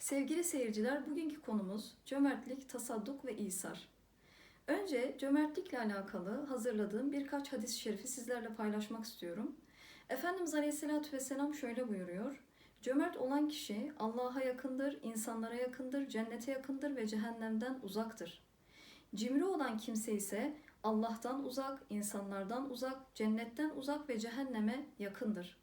Sevgili seyirciler, bugünkü konumuz cömertlik, tasadduk ve İsar. Önce cömertlikle alakalı hazırladığım birkaç hadis-i şerifi sizlerle paylaşmak istiyorum. Efendimiz Aleyhisselatü Vesselam şöyle buyuruyor. Cömert olan kişi Allah'a yakındır, insanlara yakındır, cennete yakındır ve cehennemden uzaktır. Cimri olan kimse ise Allah'tan uzak, insanlardan uzak, cennetten uzak ve cehenneme yakındır.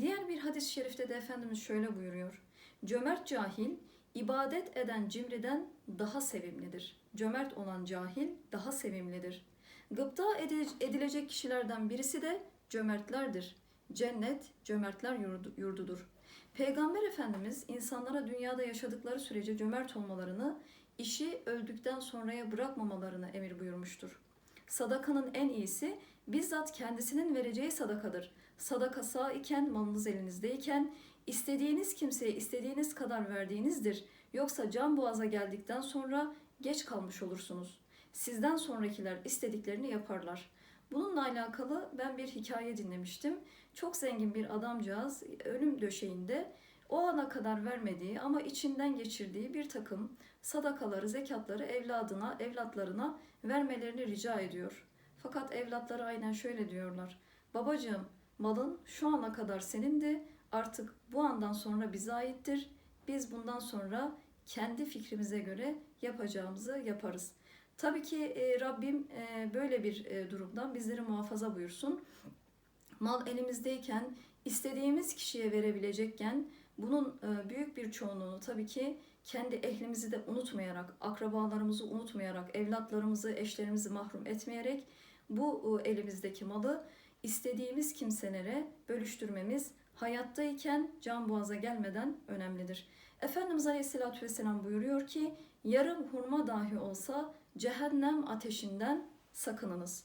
Diğer bir hadis-i şerifte de Efendimiz şöyle buyuruyor. Cömert cahil, ibadet eden cimriden daha sevimlidir. Cömert olan cahil daha sevimlidir. Gıpta edilecek kişilerden birisi de cömertlerdir. Cennet cömertler yurdudur. Peygamber Efendimiz insanlara dünyada yaşadıkları sürece cömert olmalarını, işi öldükten sonraya bırakmamalarını emir buyurmuştur. Sadakanın en iyisi bizzat kendisinin vereceği sadakadır. Sadaka sağ iken, malınız elinizdeyken, istediğiniz kimseye istediğiniz kadar verdiğinizdir. Yoksa can boğaza geldikten sonra geç kalmış olursunuz. Sizden sonrakiler istediklerini yaparlar. Bununla alakalı ben bir hikaye dinlemiştim. Çok zengin bir adamcağız ölüm döşeğinde o ana kadar vermediği ama içinden geçirdiği bir takım sadakaları, zekatları evladına, evlatlarına vermelerini rica ediyor. Fakat evlatları aynen şöyle diyorlar. Babacığım malın şu ana kadar senindi artık bu andan sonra bize aittir. Biz bundan sonra kendi fikrimize göre yapacağımızı yaparız. Tabii ki e, Rabbim e, böyle bir e, durumdan bizleri muhafaza buyursun. Mal elimizdeyken, istediğimiz kişiye verebilecekken bunun e, büyük bir çoğunluğunu tabii ki kendi ehlimizi de unutmayarak, akrabalarımızı unutmayarak, evlatlarımızı, eşlerimizi mahrum etmeyerek bu e, elimizdeki malı istediğimiz kimselere bölüştürmemiz hayattayken can boğaza gelmeden önemlidir. Efendimiz Aleyhisselatü Vesselam buyuruyor ki yarım hurma dahi olsa cehennem ateşinden sakınınız.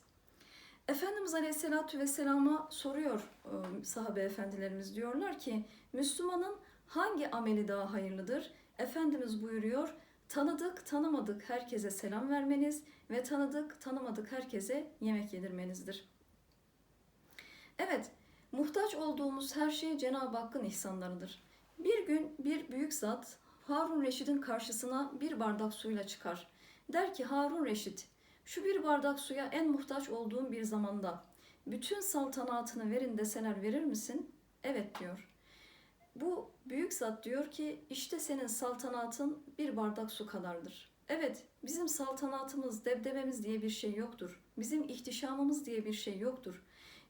Efendimiz Aleyhisselatü Vesselam'a soruyor e, sahabe efendilerimiz diyorlar ki Müslümanın hangi ameli daha hayırlıdır? Efendimiz buyuruyor tanıdık tanımadık herkese selam vermeniz ve tanıdık tanımadık herkese yemek yedirmenizdir. Evet, muhtaç olduğumuz her şey Cenab-ı Hakk'ın ihsanlarıdır. Bir gün bir büyük zat Harun Reşit'in karşısına bir bardak suyla çıkar. Der ki Harun Reşit, şu bir bardak suya en muhtaç olduğum bir zamanda bütün saltanatını verin deseler verir misin? Evet diyor. Bu büyük zat diyor ki işte senin saltanatın bir bardak su kadardır. Evet bizim saltanatımız, debdebemiz diye bir şey yoktur. Bizim ihtişamımız diye bir şey yoktur.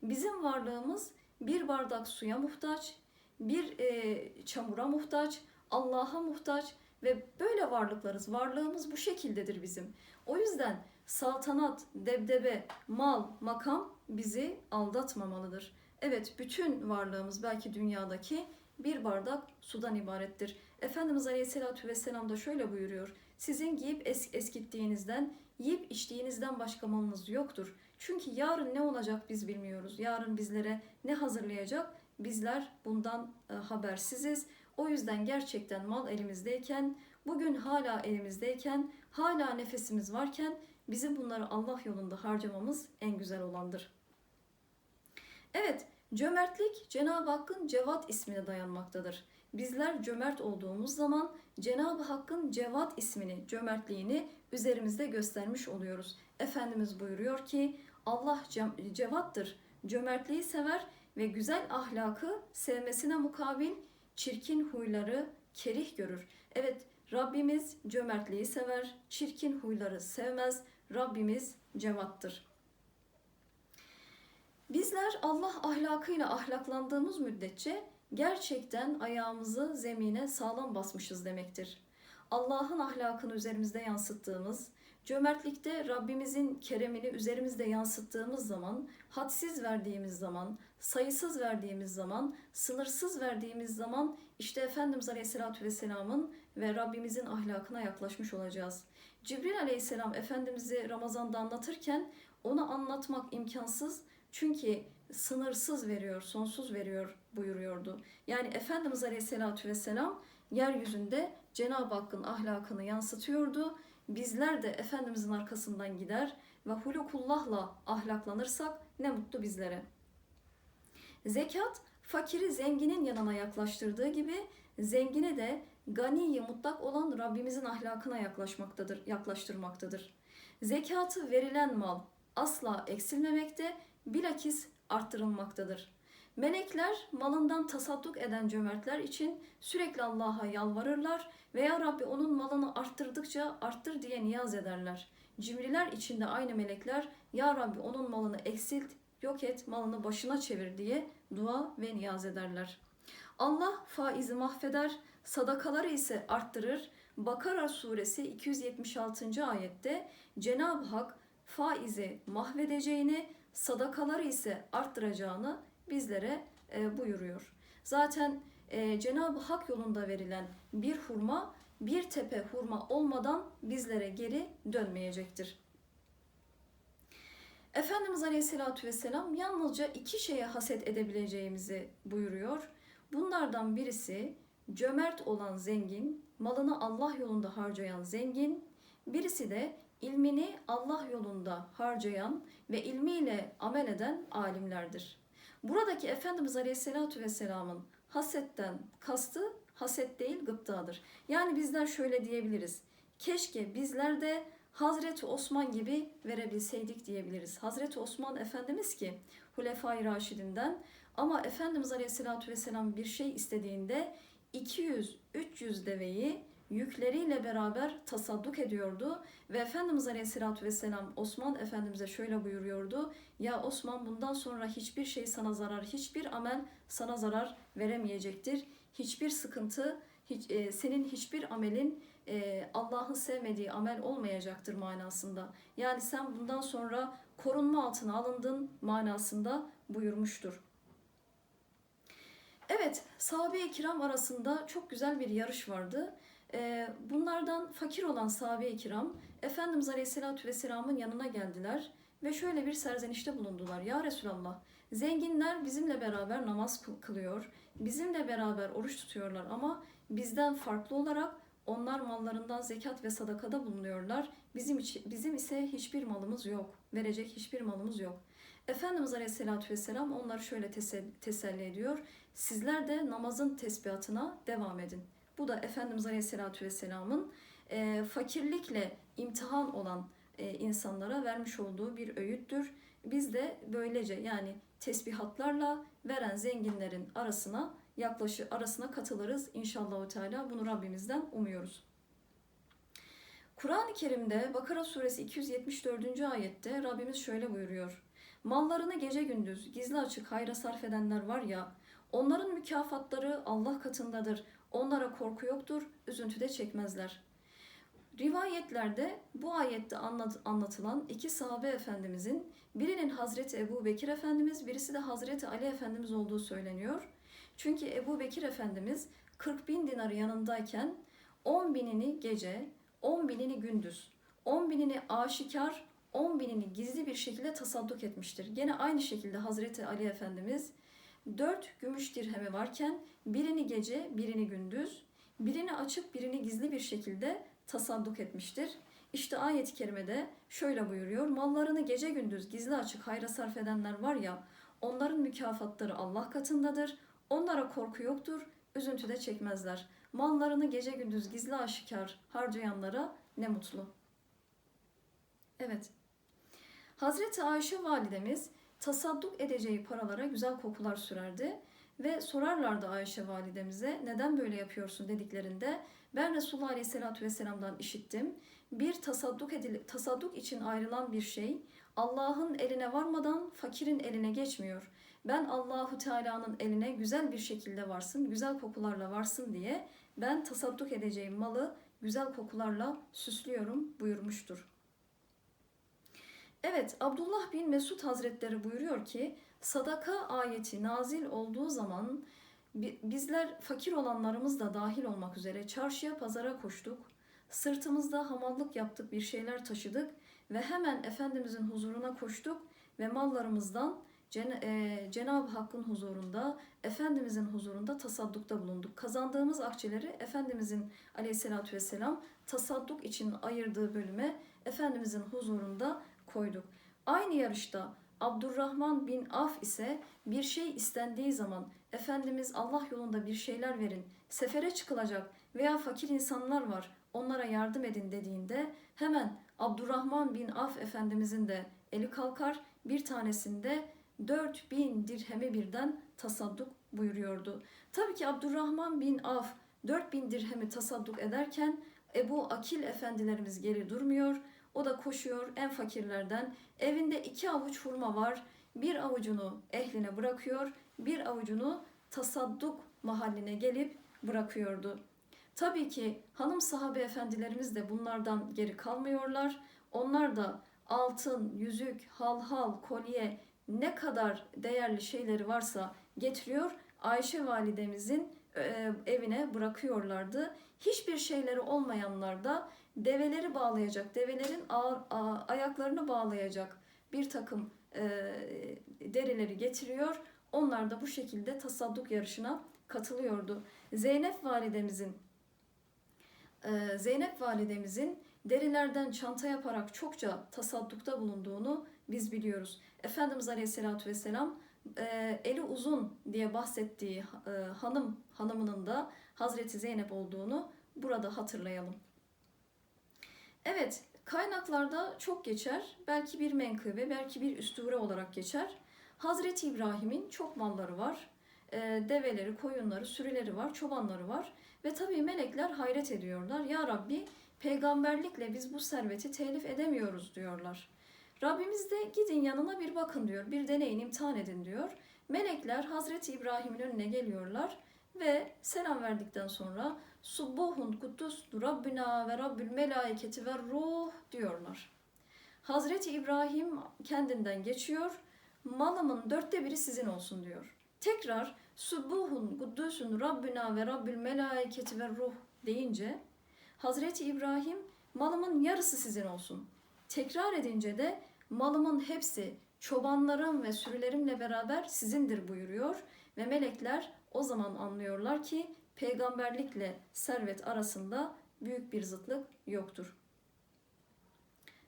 Bizim varlığımız bir bardak suya muhtaç, bir e, çamura muhtaç, Allah'a muhtaç ve böyle varlıklarız. Varlığımız bu şekildedir bizim. O yüzden saltanat, debdebe, mal, makam bizi aldatmamalıdır. Evet bütün varlığımız belki dünyadaki bir bardak sudan ibarettir. Efendimiz Aleyhisselatü Vesselam da şöyle buyuruyor. Sizin giyip es eskittiğinizden, yiyip içtiğinizden başka malınız yoktur. Çünkü yarın ne olacak biz bilmiyoruz. Yarın bizlere ne hazırlayacak bizler bundan e, habersiziz. O yüzden gerçekten mal elimizdeyken, bugün hala elimizdeyken, hala nefesimiz varken bizim bunları Allah yolunda harcamamız en güzel olandır. Evet, cömertlik Cenab-ı Hakk'ın Cevat ismine dayanmaktadır. Bizler cömert olduğumuz zaman Cenab-ı Hakk'ın Cevat ismini, cömertliğini üzerimizde göstermiş oluyoruz. Efendimiz buyuruyor ki Allah cevattır, cömertliği sever ve güzel ahlakı sevmesine mukabil çirkin huyları kerih görür. Evet Rabbimiz cömertliği sever, çirkin huyları sevmez. Rabbimiz cevattır. Bizler Allah ahlakıyla ahlaklandığımız müddetçe gerçekten ayağımızı zemine sağlam basmışız demektir. Allah'ın ahlakını üzerimizde yansıttığımız, cömertlikte Rabbimizin keremini üzerimizde yansıttığımız zaman, hadsiz verdiğimiz zaman, sayısız verdiğimiz zaman, sınırsız verdiğimiz zaman işte Efendimiz Aleyhisselatü Vesselam'ın ve Rabbimizin ahlakına yaklaşmış olacağız. Cibril Aleyhisselam Efendimiz'i Ramazan'da anlatırken onu anlatmak imkansız çünkü sınırsız veriyor, sonsuz veriyor buyuruyordu. Yani Efendimiz Aleyhisselatü Vesselam yeryüzünde Cenab-ı Hakk'ın ahlakını yansıtıyordu. Bizler de Efendimizin arkasından gider ve hulukullahla ahlaklanırsak ne mutlu bizlere. Zekat fakiri zenginin yanına yaklaştırdığı gibi zengini de ganiyi mutlak olan Rabbimizin ahlakına yaklaşmaktadır, yaklaştırmaktadır. Zekatı verilen mal asla eksilmemekte, bilakis arttırılmaktadır. Melekler malından tasadduk eden cömertler için sürekli Allah'a yalvarırlar veya Rabbi onun malını arttırdıkça arttır diye niyaz ederler. Cimriler için de aynı melekler Ya Rabbi onun malını eksilt, yok et, malını başına çevir diye dua ve niyaz ederler. Allah faizi mahveder, sadakaları ise arttırır. Bakara suresi 276. ayette Cenab-ı Hak faizi mahvedeceğini, sadakaları ise arttıracağını bizlere e, buyuruyor. Zaten e, Cenab-ı Hak yolunda verilen bir hurma bir tepe hurma olmadan bizlere geri dönmeyecektir. Efendimiz Aleyhisselatü Vesselam yalnızca iki şeye haset edebileceğimizi buyuruyor. Bunlardan birisi cömert olan zengin, malını Allah yolunda harcayan zengin, birisi de ilmini Allah yolunda harcayan ve ilmiyle amel eden alimlerdir. Buradaki Efendimiz Aleyhisselatü Vesselam'ın hasetten kastı haset değil gıptadır. Yani bizler şöyle diyebiliriz. Keşke bizler de Hazreti Osman gibi verebilseydik diyebiliriz. Hazreti Osman Efendimiz ki Hulefai Raşidinden ama Efendimiz Aleyhisselatü Vesselam bir şey istediğinde 200-300 deveyi yükleriyle beraber tasadduk ediyordu ve Efendimiz Aleyhisselatü Vesselam Osman Efendimiz'e şöyle buyuruyordu. Ya Osman bundan sonra hiçbir şey sana zarar, hiçbir amel sana zarar veremeyecektir. Hiçbir sıkıntı, hiç, e, senin hiçbir amelin e, Allah'ın sevmediği amel olmayacaktır manasında. Yani sen bundan sonra korunma altına alındın manasında buyurmuştur. Evet, sahabe-i kiram arasında çok güzel bir yarış vardı. Ee, bunlardan fakir olan sahabe-i kiram Efendimiz Aleyhisselatü Vesselam'ın yanına geldiler ve şöyle bir serzenişte bulundular. Ya Resulallah, zenginler bizimle beraber namaz kılıyor, bizimle beraber oruç tutuyorlar ama bizden farklı olarak onlar mallarından zekat ve sadakada bulunuyorlar. Bizim bizim ise hiçbir malımız yok. Verecek hiçbir malımız yok. Efendimiz Aleyhisselatü Vesselam onları şöyle teselli ediyor. Sizler de namazın tesbihatına devam edin. Bu da Efendimiz Aleyhisselatü Vesselam'ın e, fakirlikle imtihan olan e, insanlara vermiş olduğu bir öğüttür. Biz de böylece yani tesbihatlarla veren zenginlerin arasına yaklaşı arasına katılırız inşallah Teala. Bunu Rabbimizden umuyoruz. Kur'an-ı Kerim'de Bakara suresi 274. ayette Rabbimiz şöyle buyuruyor. Mallarını gece gündüz gizli açık hayra sarf edenler var ya onların mükafatları Allah katındadır. Onlara korku yoktur, üzüntü de çekmezler. Rivayetlerde bu ayette anlat, anlatılan iki sahabe efendimizin birinin Hazreti Ebu Bekir Efendimiz, birisi de Hazreti Ali Efendimiz olduğu söyleniyor. Çünkü Ebu Bekir Efendimiz 40 bin dinarı yanındayken 10 binini gece, 10 binini gündüz, 10 binini aşikar, 10 binini gizli bir şekilde tasadduk etmiştir. Gene aynı şekilde Hazreti Ali Efendimiz 4 gümüş dirhemi varken birini gece, birini gündüz, birini açık, birini gizli bir şekilde tasadduk etmiştir. İşte ayet-i kerimede şöyle buyuruyor. Mallarını gece gündüz gizli açık hayra sarf edenler var ya onların mükafatları Allah katındadır. Onlara korku yoktur, üzüntü de çekmezler. Mallarını gece gündüz gizli aşikar harcayanlara ne mutlu. Evet. Hazreti Ayşe validemiz tasadduk edeceği paralara güzel kokular sürerdi ve sorarlardı Ayşe validemize neden böyle yapıyorsun dediklerinde ben Resulullah Aleyhisselatü Vesselam'dan işittim. Bir tasadduk, edil tasadduk için ayrılan bir şey Allah'ın eline varmadan fakirin eline geçmiyor. Ben Allahu Teala'nın eline güzel bir şekilde varsın, güzel kokularla varsın diye ben tasadduk edeceğim malı güzel kokularla süslüyorum buyurmuştur. Evet, Abdullah bin Mesud Hazretleri buyuruyor ki, sadaka ayeti nazil olduğu zaman bizler fakir olanlarımız da dahil olmak üzere çarşıya pazara koştuk. Sırtımızda hamallık yaptık, bir şeyler taşıdık ve hemen Efendimizin huzuruna koştuk ve mallarımızdan Cen e, Cenab-ı Hakk'ın huzurunda, Efendimizin huzurunda tasaddukta bulunduk. Kazandığımız akçeleri Efendimizin aleyhissalatü vesselam tasadduk için ayırdığı bölüme Efendimizin huzurunda koyduk. Aynı yarışta Abdurrahman bin Af ise bir şey istendiği zaman Efendimiz Allah yolunda bir şeyler verin sefere çıkılacak veya fakir insanlar var onlara yardım edin dediğinde hemen Abdurrahman bin Af Efendimizin de eli kalkar bir tanesinde 4000 dirhemi birden tasadduk buyuruyordu. Tabii ki Abdurrahman bin Af 4000 dirhemi tasadduk ederken Ebu Akil efendilerimiz geri durmuyor. O da koşuyor en fakirlerden. Evinde iki avuç hurma var. Bir avucunu ehline bırakıyor. Bir avucunu tasadduk mahalline gelip bırakıyordu. Tabii ki hanım sahabe efendilerimiz de bunlardan geri kalmıyorlar. Onlar da altın, yüzük, halhal, kolye ne kadar değerli şeyleri varsa getiriyor. Ayşe validemizin e, evine bırakıyorlardı. Hiçbir şeyleri olmayanlar da develeri bağlayacak, develerin ağır, a- ayaklarını bağlayacak bir takım e, derileri getiriyor. Onlar da bu şekilde tasadduk yarışına katılıyordu. Zeynep validemizin e, Zeynep validemizin derilerden çanta yaparak çokça tasaddukta bulunduğunu biz biliyoruz. Efendimiz Aleyhisselatü Vesselam e, eli uzun diye bahsettiği e, hanım hanımının da Hazreti Zeynep olduğunu burada hatırlayalım. Evet, kaynaklarda çok geçer. Belki bir menkıbe, belki bir üstüre olarak geçer. Hazreti İbrahim'in çok malları var. E, develeri, koyunları, sürüleri var, çobanları var. Ve tabii melekler hayret ediyorlar. Ya Rabbi peygamberlikle biz bu serveti telif edemiyoruz diyorlar. Rabbimiz de gidin yanına bir bakın diyor. Bir deneyin, imtihan edin diyor. Melekler Hazreti İbrahim'in önüne geliyorlar ve selam verdikten sonra Subbuhun kuddus Rabbina ve Rabbül melaiketi ve ruh diyorlar. Hazreti İbrahim kendinden geçiyor. Malımın dörtte biri sizin olsun diyor. Tekrar Subbuhun kuddusun Rabbina ve Rabbül melaiketi ve ruh deyince Hazreti İbrahim malımın yarısı sizin olsun. Tekrar edince de malımın hepsi çobanlarım ve sürülerimle beraber sizindir buyuruyor ve melekler o zaman anlıyorlar ki peygamberlikle servet arasında büyük bir zıtlık yoktur.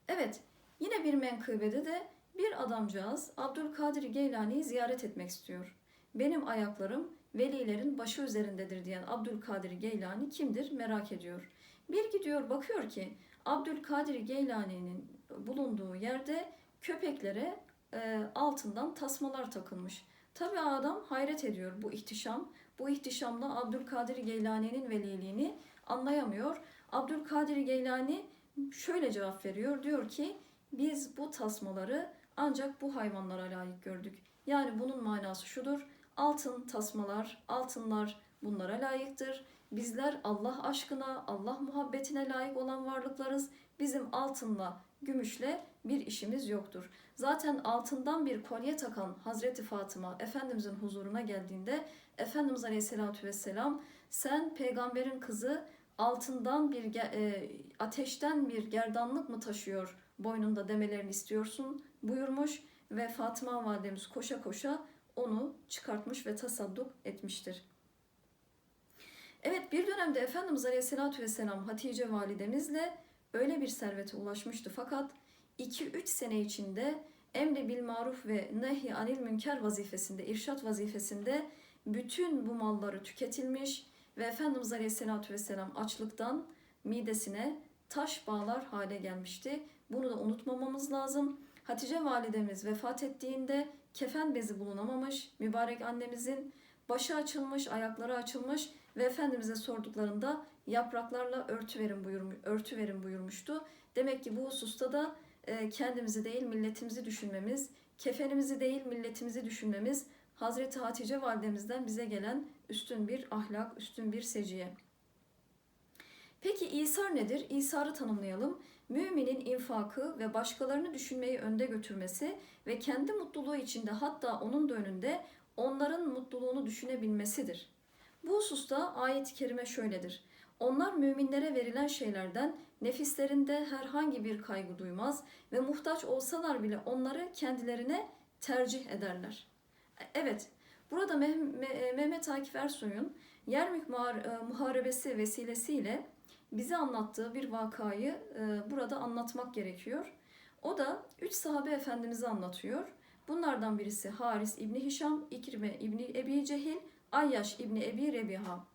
Evet, yine bir menkıbede de bir adamcağız Abdülkadir Geylani'yi ziyaret etmek istiyor. Benim ayaklarım velilerin başı üzerindedir diyen Abdülkadir Geylani kimdir merak ediyor. Bir gidiyor bakıyor ki Abdülkadir Geylani'nin bulunduğu yerde köpeklere e, altından tasmalar takılmış. Tabi adam hayret ediyor bu ihtişam. Bu ihtişamla Abdülkadir Geylani'nin veliliğini anlayamıyor. Abdülkadir Geylani şöyle cevap veriyor. Diyor ki biz bu tasmaları ancak bu hayvanlara layık gördük. Yani bunun manası şudur. Altın tasmalar, altınlar bunlara layıktır. Bizler Allah aşkına, Allah muhabbetine layık olan varlıklarız. Bizim altınla, gümüşle bir işimiz yoktur. Zaten altından bir kolye takan Hazreti Fatıma Efendimizin huzuruna geldiğinde Efendimiz Aleyhisselatü Vesselam sen peygamberin kızı altından bir e, ateşten bir gerdanlık mı taşıyor boynunda demelerini istiyorsun buyurmuş ve Fatıma validemiz koşa koşa onu çıkartmış ve tasadduk etmiştir. Evet bir dönemde Efendimiz Aleyhisselatü Vesselam Hatice validemizle öyle bir servete ulaşmıştı fakat 2-3 sene içinde emri bil maruf ve nehi anil münker vazifesinde, irşat vazifesinde bütün bu malları tüketilmiş ve Efendimiz Aleyhisselatü Vesselam açlıktan midesine taş bağlar hale gelmişti. Bunu da unutmamamız lazım. Hatice validemiz vefat ettiğinde kefen bezi bulunamamış. Mübarek annemizin başı açılmış, ayakları açılmış ve Efendimiz'e sorduklarında yapraklarla örtü verin, buyurmuş, örtü verin buyurmuştu. Demek ki bu hususta da e, kendimizi değil milletimizi düşünmemiz, kefenimizi değil milletimizi düşünmemiz Hazreti Hatice validemizden bize gelen üstün bir ahlak, üstün bir seciye. Peki İsar nedir? İsar'ı tanımlayalım. Müminin infakı ve başkalarını düşünmeyi önde götürmesi ve kendi mutluluğu içinde hatta onun da önünde onların mutluluğunu düşünebilmesidir. Bu hususta ayet-i kerime şöyledir. Onlar müminlere verilen şeylerden nefislerinde herhangi bir kaygı duymaz ve muhtaç olsalar bile onları kendilerine tercih ederler. Evet, burada Mehmet Akif Ersoy'un Yermük Muharebesi vesilesiyle bize anlattığı bir vakayı burada anlatmak gerekiyor. O da üç sahabe efendimizi anlatıyor. Bunlardan birisi Haris İbni Hişam, İkrime İbni Ebi Cehil, Ayyaş İbni Ebi Rebiha.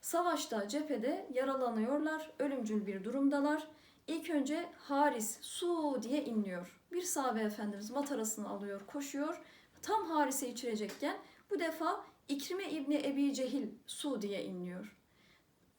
Savaşta, cephede yaralanıyorlar, ölümcül bir durumdalar. İlk önce Haris su diye inliyor. Bir sahabe efendimiz matarasını alıyor, koşuyor. Tam Haris'e içirecekken bu defa İkrime İbni Ebi Cehil su diye inliyor.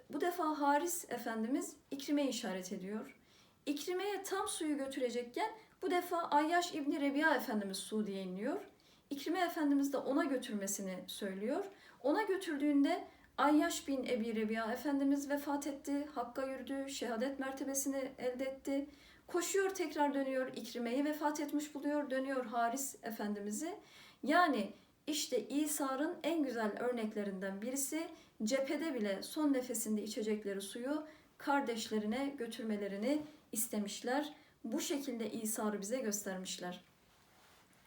Bu defa Haris efendimiz İkrime'ye işaret ediyor. İkrime'ye tam suyu götürecekken bu defa Ayyaş İbni Rebiya efendimiz su diye inliyor. İkrime efendimiz de ona götürmesini söylüyor. Ona götürdüğünde Ayyaş bin Ebi Rebiya Efendimiz vefat etti, Hakk'a yürüdü, şehadet mertebesini elde etti. Koşuyor tekrar dönüyor, İkrime'yi vefat etmiş buluyor, dönüyor Haris Efendimiz'i. Yani işte İsa'nın en güzel örneklerinden birisi cephede bile son nefesinde içecekleri suyu kardeşlerine götürmelerini istemişler. Bu şekilde İsa'yı bize göstermişler.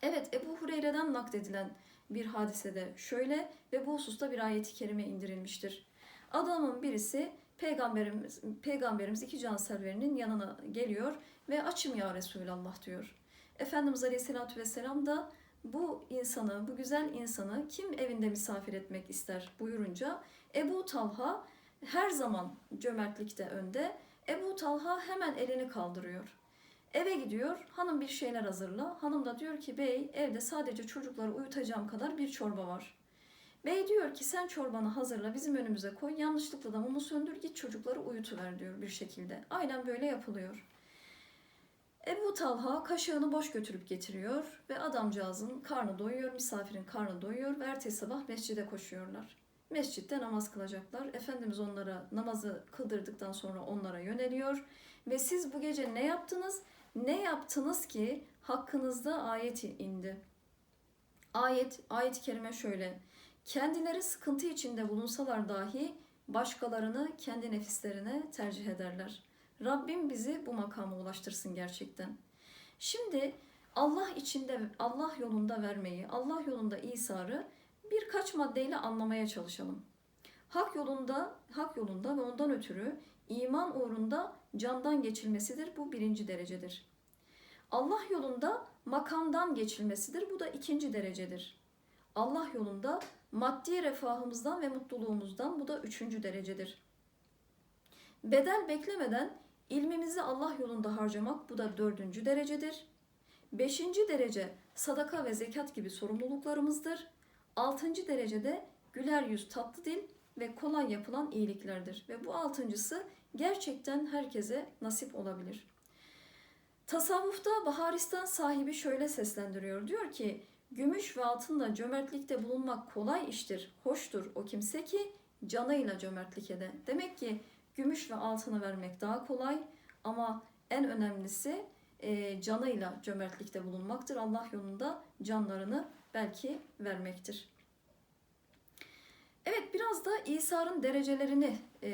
Evet Ebu Hureyre'den nakledilen bir hadisede şöyle ve bu hususta bir ayeti kerime indirilmiştir. Adamın birisi peygamberimiz, peygamberimiz iki canserverinin yanına geliyor ve açım ya Resulallah diyor. Efendimiz Aleyhisselatü Vesselam da bu insanı, bu güzel insanı kim evinde misafir etmek ister buyurunca Ebu Talha her zaman cömertlikte önde. Ebu Talha hemen elini kaldırıyor. Eve gidiyor, hanım bir şeyler hazırla. Hanım da diyor ki bey evde sadece çocukları uyutacağım kadar bir çorba var. Bey diyor ki sen çorbanı hazırla bizim önümüze koy. Yanlışlıkla da mumu söndür git çocukları uyutuver diyor bir şekilde. Aynen böyle yapılıyor. Ebu Talha kaşığını boş götürüp getiriyor ve adamcağızın karnı doyuyor, misafirin karnı doyuyor ve ertesi sabah mescide koşuyorlar. Mescitte namaz kılacaklar. Efendimiz onlara namazı kıldırdıktan sonra onlara yöneliyor ve siz bu gece ne yaptınız? Ne yaptınız ki hakkınızda ayet indi? Ayet, ayet-i kerime şöyle. Kendileri sıkıntı içinde bulunsalar dahi başkalarını kendi nefislerine tercih ederler. Rabbim bizi bu makama ulaştırsın gerçekten. Şimdi Allah içinde, Allah yolunda vermeyi, Allah yolunda İsa'rı birkaç maddeyle anlamaya çalışalım. Hak yolunda, hak yolunda ve ondan ötürü iman uğrunda candan geçilmesidir. Bu birinci derecedir. Allah yolunda makamdan geçilmesidir. Bu da ikinci derecedir. Allah yolunda maddi refahımızdan ve mutluluğumuzdan bu da üçüncü derecedir. Bedel beklemeden ilmimizi Allah yolunda harcamak bu da dördüncü derecedir. Beşinci derece sadaka ve zekat gibi sorumluluklarımızdır. Altıncı derecede güler yüz tatlı dil ve kolay yapılan iyiliklerdir. Ve bu altıncısı gerçekten herkese nasip olabilir. Tasavvufta Baharistan sahibi şöyle seslendiriyor. Diyor ki gümüş ve altınla cömertlikte bulunmak kolay iştir, hoştur o kimse ki canıyla cömertlik ede. Demek ki gümüş ve altını vermek daha kolay ama en önemlisi e, canıyla cömertlikte bulunmaktır. Allah yolunda canlarını belki vermektir. Evet biraz da İsa'nın derecelerini e,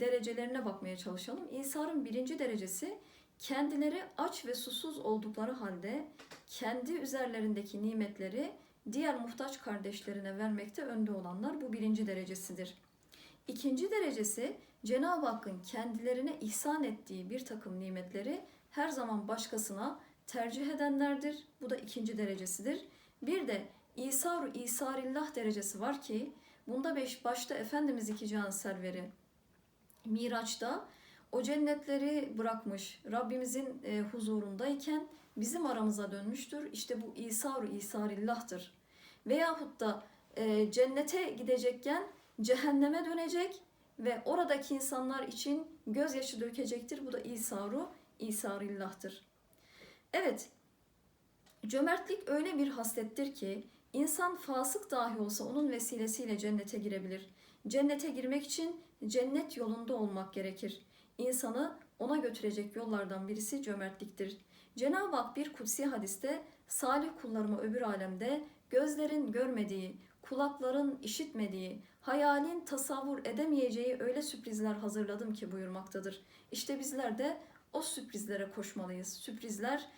derecelerine bakmaya çalışalım. İsa'nın birinci derecesi kendileri aç ve susuz oldukları halde kendi üzerlerindeki nimetleri diğer muhtaç kardeşlerine vermekte önde olanlar bu birinci derecesidir. İkinci derecesi Cenab-ı Hakk'ın kendilerine ihsan ettiği bir takım nimetleri her zaman başkasına tercih edenlerdir. Bu da ikinci derecesidir. Bir de İsar-ı İsarillah derecesi var ki bunda beş başta Efendimiz iki can serveri Miraç'ta o cennetleri bırakmış Rabbimizin e, huzurundayken bizim aramıza dönmüştür. İşte bu İsar-ı İsarillah'tır. Veyahut da e, cennete gidecekken cehenneme dönecek ve oradaki insanlar için gözyaşı dökecektir. Bu da İsar-ı İsarillah'tır. Evet, cömertlik öyle bir haslettir ki insan fasık dahi olsa onun vesilesiyle cennete girebilir. Cennete girmek için cennet yolunda olmak gerekir. İnsanı ona götürecek yollardan birisi cömertliktir. Cenab-ı Hak bir kutsi hadiste salih kullarıma öbür alemde gözlerin görmediği, kulakların işitmediği, hayalin tasavvur edemeyeceği öyle sürprizler hazırladım ki buyurmaktadır. İşte bizler de o sürprizlere koşmalıyız. Sürprizler,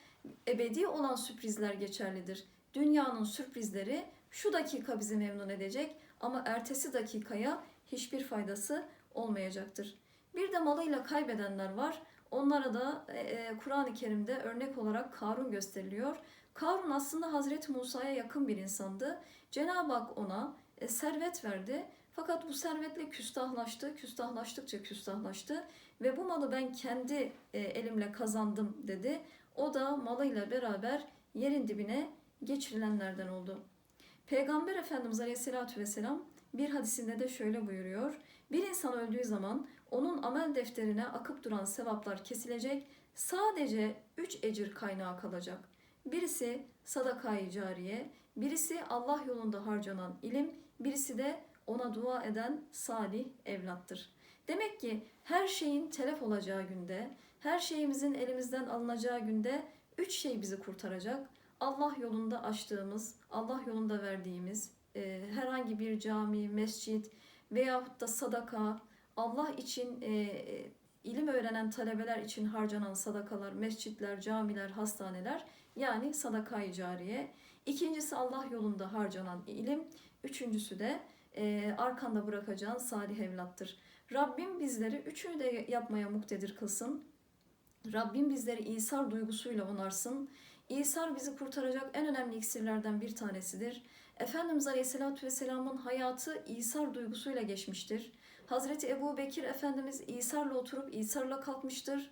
ebedi olan sürprizler geçerlidir. Dünyanın sürprizleri şu dakika bizi memnun edecek ama ertesi dakikaya hiçbir faydası olmayacaktır. Bir de malıyla kaybedenler var. Onlara da e, Kur'an-ı Kerim'de örnek olarak Karun gösteriliyor. Karun aslında Hazreti Musa'ya yakın bir insandı. Cenab-ı Hak ona e, servet verdi. Fakat bu servetle küstahlaştı, küstahlaştıkça küstahlaştı ve bu malı ben kendi e, elimle kazandım dedi. O da malıyla beraber yerin dibine geçirilenlerden oldu. Peygamber Efendimiz Aleyhisselatü Vesselam bir hadisinde de şöyle buyuruyor. Bir insan öldüğü zaman onun amel defterine akıp duran sevaplar kesilecek, sadece üç ecir kaynağı kalacak. Birisi sadakayı cariye, birisi Allah yolunda harcanan ilim, birisi de ona dua eden salih evlattır. Demek ki her şeyin telef olacağı günde, her şeyimizin elimizden alınacağı günde üç şey bizi kurtaracak. Allah yolunda açtığımız, Allah yolunda verdiğimiz e, herhangi bir cami, mescit veyahut da sadaka, Allah için e, e, ilim öğrenen talebeler için harcanan sadakalar, mescitler, camiler, hastaneler yani sadaka-i cariye. İkincisi Allah yolunda harcanan ilim. Üçüncüsü de e, arkanda bırakacağın salih evlattır. Rabbim bizleri üçünü de yapmaya muktedir kılsın. Rabbim bizleri İsar duygusuyla onarsın. İsar bizi kurtaracak en önemli iksirlerden bir tanesidir. Efendimiz Aleyhisselatü Vesselam'ın hayatı İsar duygusuyla geçmiştir. Hazreti Ebu Bekir Efendimiz İsar'la oturup İsar'la kalkmıştır.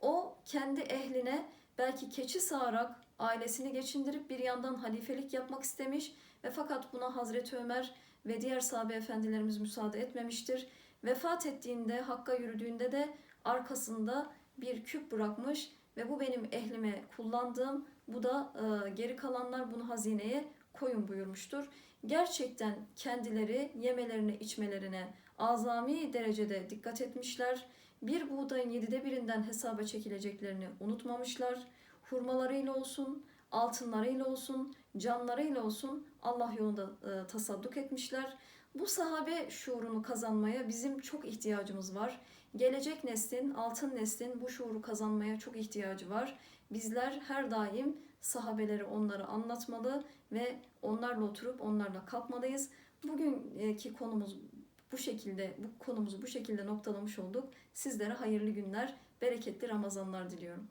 O kendi ehline belki keçi sağarak ailesini geçindirip bir yandan halifelik yapmak istemiş ve fakat buna Hazreti Ömer ve diğer sahabe efendilerimiz müsaade etmemiştir. Vefat ettiğinde, Hakk'a yürüdüğünde de arkasında bir küp bırakmış ve bu benim ehlime kullandığım, bu da e, geri kalanlar bunu hazineye koyun buyurmuştur. Gerçekten kendileri yemelerine, içmelerine azami derecede dikkat etmişler. Bir buğdayın yedide birinden hesaba çekileceklerini unutmamışlar. Hurmalarıyla olsun, altınlarıyla olsun, canlarıyla olsun Allah yolunda e, tasadduk etmişler. Bu sahabe şuurunu kazanmaya bizim çok ihtiyacımız var. Gelecek neslin, altın neslin bu şuuru kazanmaya çok ihtiyacı var. Bizler her daim sahabeleri onları anlatmalı ve onlarla oturup onlarla kalkmalıyız. Bugünkü konumuz bu şekilde, bu konumuzu bu şekilde noktalamış olduk. Sizlere hayırlı günler, bereketli Ramazanlar diliyorum.